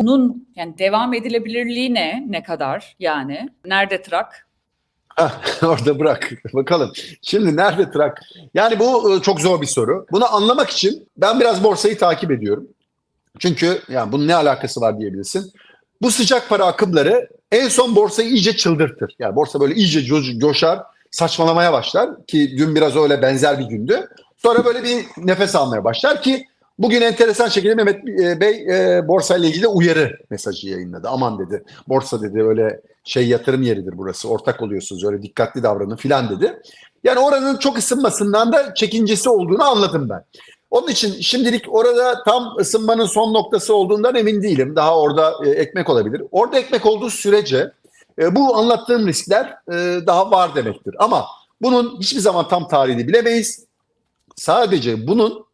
bunun yani devam edilebilirliği ne? Ne kadar yani? Nerede trak? Hah, Orada bırak. Bakalım. Şimdi nerede trak? Yani bu e, çok zor bir soru. Bunu anlamak için ben biraz borsayı takip ediyorum. Çünkü yani bunun ne alakası var diyebilirsin. Bu sıcak para akımları en son borsayı iyice çıldırtır. Yani borsa böyle iyice co- coşar, saçmalamaya başlar ki dün biraz öyle benzer bir gündü. Sonra böyle bir nefes almaya başlar ki bugün enteresan şekilde Mehmet e, Bey e, borsa ile ilgili uyarı mesajı yayınladı. Aman dedi. Borsa dedi öyle şey yatırım yeridir burası. Ortak oluyorsunuz. Öyle dikkatli davranın filan dedi. Yani oranın çok ısınmasından da çekincesi olduğunu anladım ben. Onun için şimdilik orada tam ısınmanın son noktası olduğundan emin değilim. Daha orada e, ekmek olabilir. Orada ekmek olduğu sürece e, bu anlattığım riskler e, daha var demektir. Ama bunun hiçbir zaman tam tarihini bilemeyiz. Sadece bunun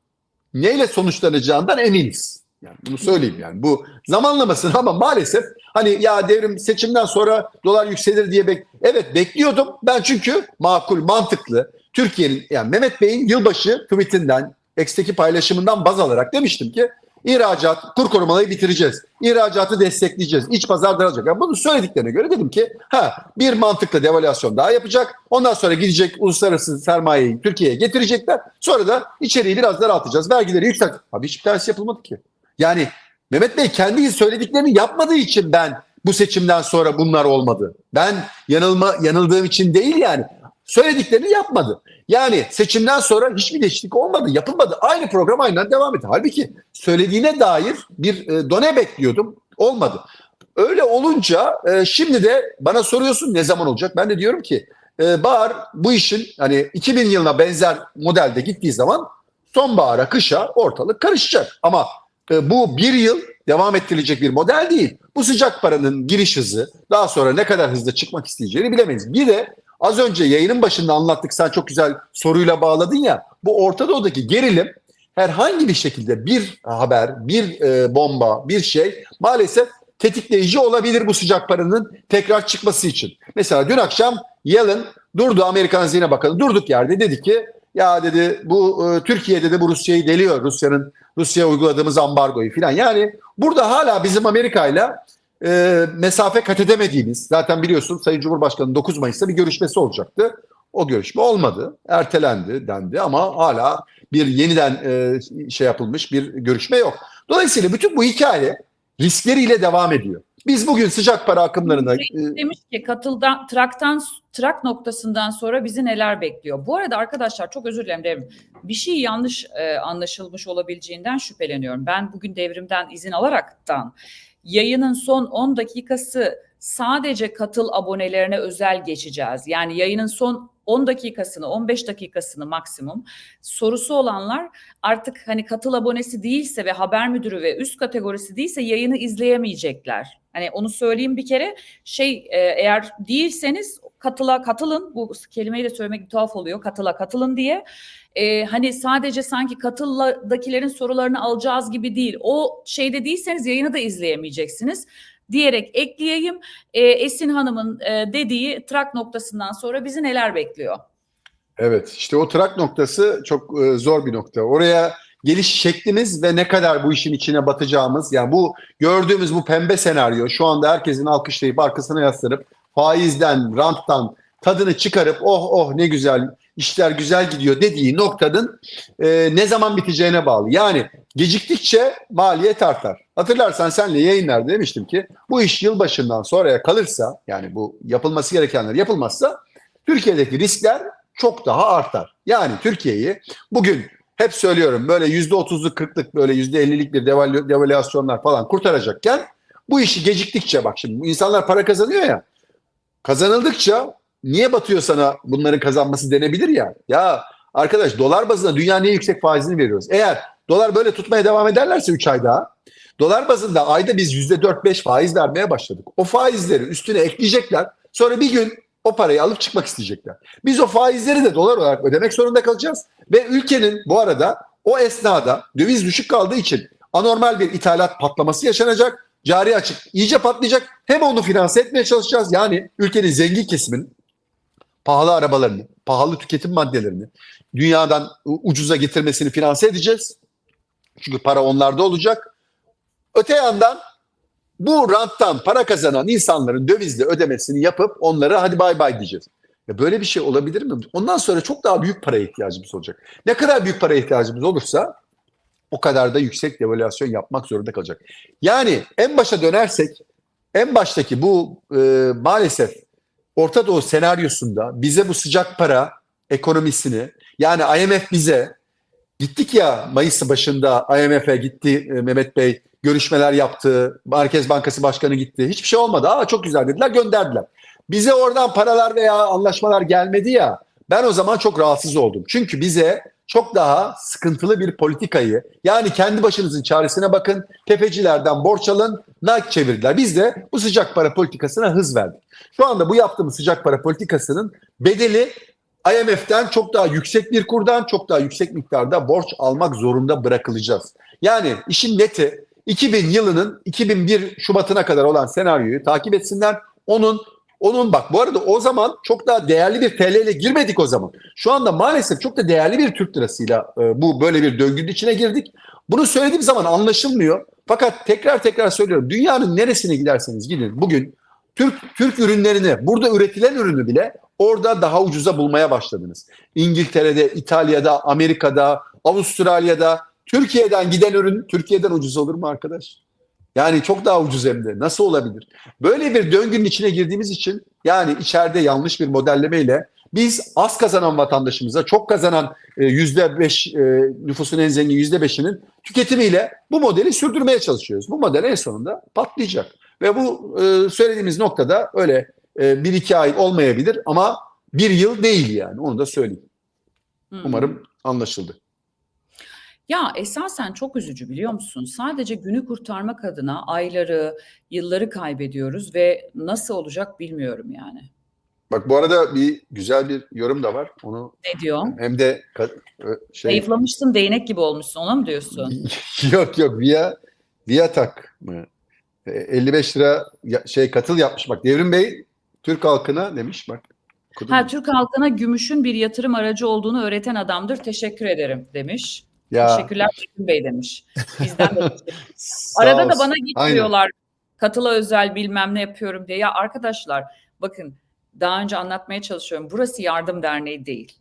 neyle sonuçlanacağından eminiz. Yani bunu söyleyeyim yani. Bu zamanlamasını ama maalesef hani ya devrim seçimden sonra dolar yükselir diye bek evet bekliyordum. Ben çünkü makul, mantıklı Türkiye'nin yani Mehmet Bey'in yılbaşı tweetinden, X'teki paylaşımından baz alarak demiştim ki ihracat, kur korumaları bitireceğiz. İhracatı destekleyeceğiz. İç pazar daralacak. Yani bunu söylediklerine göre dedim ki ha bir mantıklı devalüasyon daha yapacak. Ondan sonra gidecek uluslararası sermayeyi Türkiye'ye getirecekler. Sonra da içeriği biraz daraltacağız. Vergileri yükselt. Abi hiçbir tanesi yapılmadı ki. Yani Mehmet Bey kendi söylediklerini yapmadığı için ben bu seçimden sonra bunlar olmadı. Ben yanılma yanıldığım için değil yani. Söylediklerini yapmadı. Yani seçimden sonra hiçbir değişiklik olmadı, yapılmadı. Aynı program aynen devam etti. Halbuki söylediğine dair bir e, done bekliyordum. Olmadı. Öyle olunca e, şimdi de bana soruyorsun ne zaman olacak? Ben de diyorum ki e, Bahar bu işin hani 2000 yılına benzer modelde gittiği zaman sonbahara, kışa ortalık karışacak. Ama e, bu bir yıl devam ettirilecek bir model değil. Bu sıcak paranın giriş hızı daha sonra ne kadar hızlı çıkmak isteyeceğini bilemeyiz. Bir de az önce yayının başında anlattık sen çok güzel soruyla bağladın ya bu Orta Doğu'daki gerilim herhangi bir şekilde bir haber, bir e, bomba, bir şey maalesef tetikleyici olabilir bu sıcak paranın tekrar çıkması için. Mesela dün akşam Yellen durdu Amerikan Hazine Bakanı durduk yerde dedi ki ya dedi bu e, Türkiye dedi bu Rusya'yı deliyor. Rusya'nın Rusya'ya uyguladığımız ambargoyu filan. Yani burada hala bizim Amerika'yla e, mesafe kat edemediğimiz zaten biliyorsun Sayın Cumhurbaşkanı 9 Mayıs'ta bir görüşmesi olacaktı. O görüşme olmadı. Ertelendi dendi ama hala bir yeniden e, şey yapılmış bir görüşme yok. Dolayısıyla bütün bu hikaye riskleriyle devam ediyor. Biz bugün sıcak para akımlarına e, Demiş ki katıldan traktan trak noktasından sonra bizi neler bekliyor? Bu arada arkadaşlar çok özür dilerim devrim. Bir şey yanlış e, anlaşılmış olabileceğinden şüpheleniyorum. Ben bugün devrimden izin alaraktan yayının son 10 dakikası sadece katıl abonelerine özel geçeceğiz. Yani yayının son 10 dakikasını, 15 dakikasını maksimum. Sorusu olanlar artık hani katıl abonesi değilse ve haber müdürü ve üst kategorisi değilse yayını izleyemeyecekler. Hani onu söyleyeyim bir kere. Şey e, eğer değilseniz katıla katılın. Bu kelimeyi de söylemek tuhaf oluyor. Katıla katılın diye. E, hani sadece sanki katıldakilerin sorularını alacağız gibi değil. O şeyde değilseniz yayını da izleyemeyeceksiniz diyerek ekleyeyim E, Esin Hanım'ın e, dediği trak noktasından sonra bizi neler bekliyor? Evet işte o trak noktası çok e, zor bir nokta. Oraya geliş şeklimiz ve ne kadar bu işin içine batacağımız yani bu gördüğümüz bu pembe senaryo şu anda herkesin alkışlayıp arkasına yaslanıp faizden, ranttan tadını çıkarıp oh oh ne güzel işler güzel gidiyor dediği noktanın e, ne zaman biteceğine bağlı. Yani geciktikçe maliyet artar. Hatırlarsan senle yayınlarda demiştim ki bu iş yılbaşından sonraya kalırsa yani bu yapılması gerekenler yapılmazsa Türkiye'deki riskler çok daha artar. Yani Türkiye'yi bugün hep söylüyorum böyle yüzde otuzluk kırklık böyle yüzde ellilik bir devalü, devalüasyonlar falan kurtaracakken bu işi geciktikçe bak şimdi insanlar para kazanıyor ya kazanıldıkça niye batıyor sana bunların kazanması denebilir ya. Ya arkadaş dolar bazında dünyanın en yüksek faizini veriyoruz. Eğer dolar böyle tutmaya devam ederlerse 3 ay daha dolar bazında ayda biz %4-5 faiz vermeye başladık. O faizleri üstüne ekleyecekler. Sonra bir gün o parayı alıp çıkmak isteyecekler. Biz o faizleri de dolar olarak ödemek zorunda kalacağız. Ve ülkenin bu arada o esnada döviz düşük kaldığı için anormal bir ithalat patlaması yaşanacak. Cari açık iyice patlayacak. Hem onu finanse etmeye çalışacağız. Yani ülkenin zengin kesiminin pahalı arabalarını, pahalı tüketim maddelerini dünyadan ucuza getirmesini finanse edeceğiz. Çünkü para onlarda olacak. Öte yandan bu ranttan para kazanan insanların dövizle ödemesini yapıp onlara hadi bay bay diyeceğiz. Ya böyle bir şey olabilir mi? Ondan sonra çok daha büyük paraya ihtiyacımız olacak. Ne kadar büyük paraya ihtiyacımız olursa o kadar da yüksek devalüasyon yapmak zorunda kalacak. Yani en başa dönersek en baştaki bu e, maalesef Orta Doğu senaryosunda bize bu sıcak para ekonomisini yani IMF bize gittik ya Mayıs başında IMF'e gitti e, Mehmet Bey görüşmeler yaptı. Merkez Bankası Başkanı gitti. Hiçbir şey olmadı. Aa çok güzel dediler gönderdiler. Bize oradan paralar veya anlaşmalar gelmedi ya ben o zaman çok rahatsız oldum. Çünkü bize çok daha sıkıntılı bir politikayı yani kendi başınızın çaresine bakın tefecilerden borç alın nak çevirdiler. Biz de bu sıcak para politikasına hız verdik. Şu anda bu yaptığımız sıcak para politikasının bedeli IMF'den çok daha yüksek bir kurdan çok daha yüksek miktarda borç almak zorunda bırakılacağız. Yani işin neti 2000 yılının 2001 Şubat'ına kadar olan senaryoyu takip etsinler. Onun onun bak bu arada o zaman çok daha değerli bir TL ile girmedik o zaman. Şu anda maalesef çok da değerli bir Türk lirasıyla e, bu böyle bir döngünün içine girdik. Bunu söylediğim zaman anlaşılmıyor. Fakat tekrar tekrar söylüyorum. Dünyanın neresine giderseniz gidin bugün Türk Türk ürünlerini, burada üretilen ürünü bile orada daha ucuza bulmaya başladınız. İngiltere'de, İtalya'da, Amerika'da, Avustralya'da, Türkiye'den giden ürün Türkiye'den ucuz olur mu arkadaş? Yani çok daha ucuz hem de. Nasıl olabilir? Böyle bir döngünün içine girdiğimiz için yani içeride yanlış bir modellemeyle biz az kazanan vatandaşımıza çok kazanan e, yüzde beş e, nüfusun en zengin yüzde beşinin tüketimiyle bu modeli sürdürmeye çalışıyoruz. Bu model en sonunda patlayacak. Ve bu e, söylediğimiz noktada öyle bir iki ay olmayabilir ama bir yıl değil yani onu da söyleyeyim. Hı. Umarım anlaşıldı. Ya esasen çok üzücü biliyor musun? Sadece günü kurtarmak adına ayları, yılları kaybediyoruz ve nasıl olacak bilmiyorum yani. Bak bu arada bir güzel bir yorum da var. Onu Ne diyorsun? hem de ka- ö- şey Zayıflamışsın, değnek gibi olmuşsun, ona mı diyorsun? yok yok via Viatak mı? E, 55 lira ya- şey katıl yapmış bak. Devrim Bey Türk halkına demiş bak. Okudun Ha, mu? Türk halkına gümüşün bir yatırım aracı olduğunu öğreten adamdır. Teşekkür ederim demiş. Ya Teşekkürler Devrim Bey demiş. Bizden de Arada da bana getiriyorlar katıla özel bilmem ne yapıyorum diye. Ya arkadaşlar bakın daha önce anlatmaya çalışıyorum. Burası yardım derneği değil.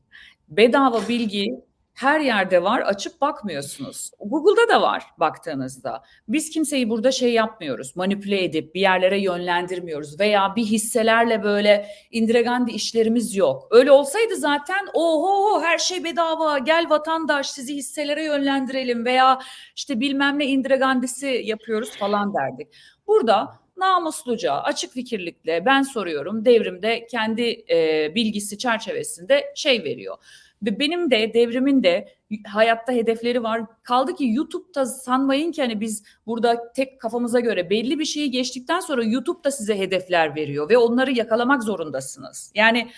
Bedava bilgi her yerde var. Açıp bakmıyorsunuz. Google'da da var baktığınızda. Biz kimseyi burada şey yapmıyoruz. Manipüle edip bir yerlere yönlendirmiyoruz veya bir hisselerle böyle indiregandi işlerimiz yok. Öyle olsaydı zaten oho her şey bedava gel vatandaş sizi hisselere yönlendirelim veya işte bilmem ne indiregandisi yapıyoruz falan derdik. Burada namusluca, açık fikirlikle ben soruyorum. Devrimde kendi e, bilgisi çerçevesinde şey veriyor. Ve benim de devrimin de hayatta hedefleri var. Kaldı ki YouTube'da sanmayın ki hani biz burada tek kafamıza göre belli bir şeyi geçtikten sonra YouTube da size hedefler veriyor ve onları yakalamak zorundasınız. Yani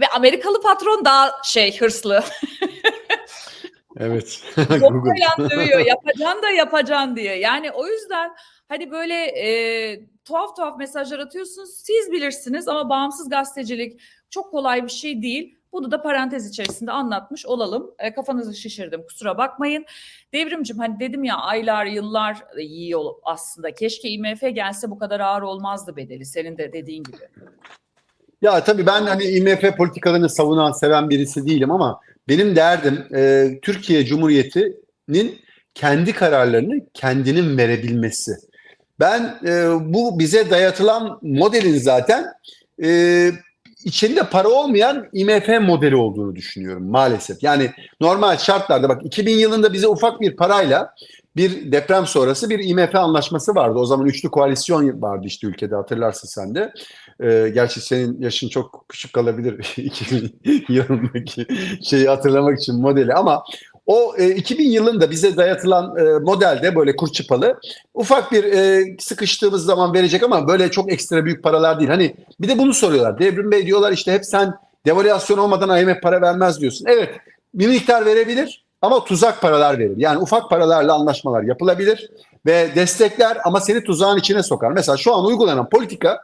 ve Amerikalı patron daha şey hırslı. Evet. Google. Dövüyor. Yapacaksın da yapacaksın diye. Yani o yüzden hani böyle e, tuhaf tuhaf mesajlar atıyorsunuz. Siz bilirsiniz ama bağımsız gazetecilik çok kolay bir şey değil. Bunu da parantez içerisinde anlatmış olalım. E, kafanızı şişirdim kusura bakmayın. Devrimcim hani dedim ya aylar yıllar yiyor aslında. Keşke IMF gelse bu kadar ağır olmazdı bedeli. Senin de dediğin gibi. Ya tabii ben hani IMF politikalarını savunan, seven birisi değilim ama benim derdim e, Türkiye Cumhuriyeti'nin kendi kararlarını kendinin verebilmesi. Ben e, bu bize dayatılan modelin zaten e, içinde para olmayan IMF modeli olduğunu düşünüyorum maalesef. Yani normal şartlarda bak 2000 yılında bize ufak bir parayla bir deprem sonrası bir IMF anlaşması vardı. O zaman üçlü koalisyon vardı işte ülkede hatırlarsın sen de. Ee, gerçi senin yaşın çok küçük kalabilir 2000 yılındaki şeyi hatırlamak için modeli ama o e, 2000 yılında bize dayatılan e, modelde böyle kurçupalı ufak bir e, sıkıştığımız zaman verecek ama böyle çok ekstra büyük paralar değil. Hani bir de bunu soruyorlar. Devrim Bey diyorlar işte hep sen devalüasyon olmadan IMF para vermez diyorsun. Evet bir miktar verebilir ama tuzak paralar verir. Yani ufak paralarla anlaşmalar yapılabilir ve destekler ama seni tuzağın içine sokar. Mesela şu an uygulanan politika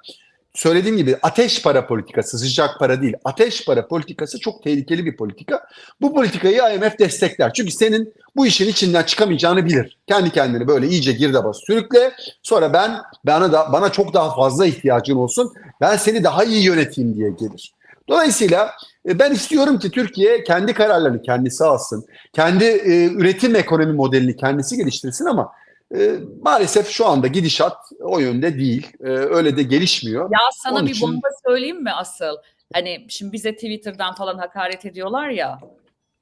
söylediğim gibi ateş para politikası, sıcak para değil. Ateş para politikası çok tehlikeli bir politika. Bu politikayı IMF destekler. Çünkü senin bu işin içinden çıkamayacağını bilir. Kendi kendini böyle iyice girdaba sürükle. Sonra ben bana da bana çok daha fazla ihtiyacın olsun. Ben seni daha iyi yöneteyim diye gelir. Dolayısıyla e, ben istiyorum ki Türkiye kendi kararlarını kendisi alsın. Kendi e, üretim ekonomi modelini kendisi geliştirsin ama e, maalesef şu anda gidişat o yönde değil. E, öyle de gelişmiyor. Ya sana Onun bir için- bomba söyleyeyim mi asıl? Hani şimdi bize Twitter'dan falan hakaret ediyorlar ya.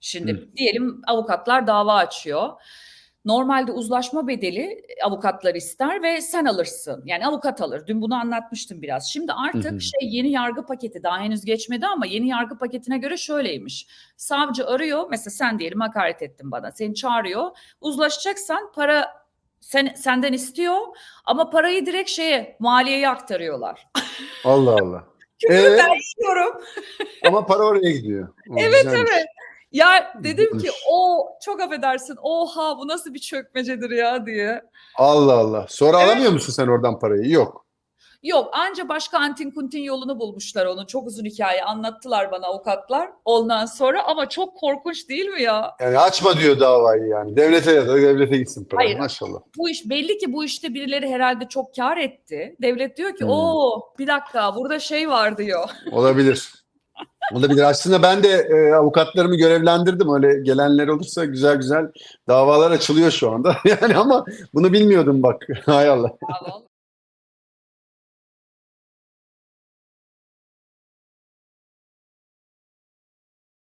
Şimdi diyelim avukatlar dava açıyor. Normalde uzlaşma bedeli avukatlar ister ve sen alırsın. Yani avukat alır. Dün bunu anlatmıştım biraz. Şimdi artık Hı hı. şey yeni yargı paketi daha henüz geçmedi ama yeni yargı paketine göre şöyleymiş. Savcı arıyor. Mesela sen diyelim hakaret ettin bana. Seni çağırıyor. Uzlaşacaksan para sen, senden istiyor ama parayı direkt şeye maliyeye aktarıyorlar. Allah Allah. Küfürü Ee? ben yiyorum. Ama para oraya gidiyor. O Evet güzelmiş. evet. Ya dedim ki o çok affedersin oha bu nasıl bir çökmecedir ya diye. Allah Allah. Sonra Evet. alamıyor musun sen oradan parayı? Yok. Yok anca başka antin kuntin yolunu bulmuşlar onu. Çok uzun hikaye anlattılar bana avukatlar ondan sonra ama çok korkunç değil mi ya? Yani açma diyor davayı yani. Devlete ya da devlete gitsin para. Hayır. Maşallah. Bu iş belli ki bu işte birileri herhalde çok kar etti. Devlet diyor ki Hmm. o bir dakika burada şey var diyor. Olabilir. Olabilir. Aslında ben de e, avukatlarımı görevlendirdim. Öyle gelenler olursa güzel güzel davalar açılıyor şu anda. Yani ama bunu bilmiyordum bak. Hay Allah.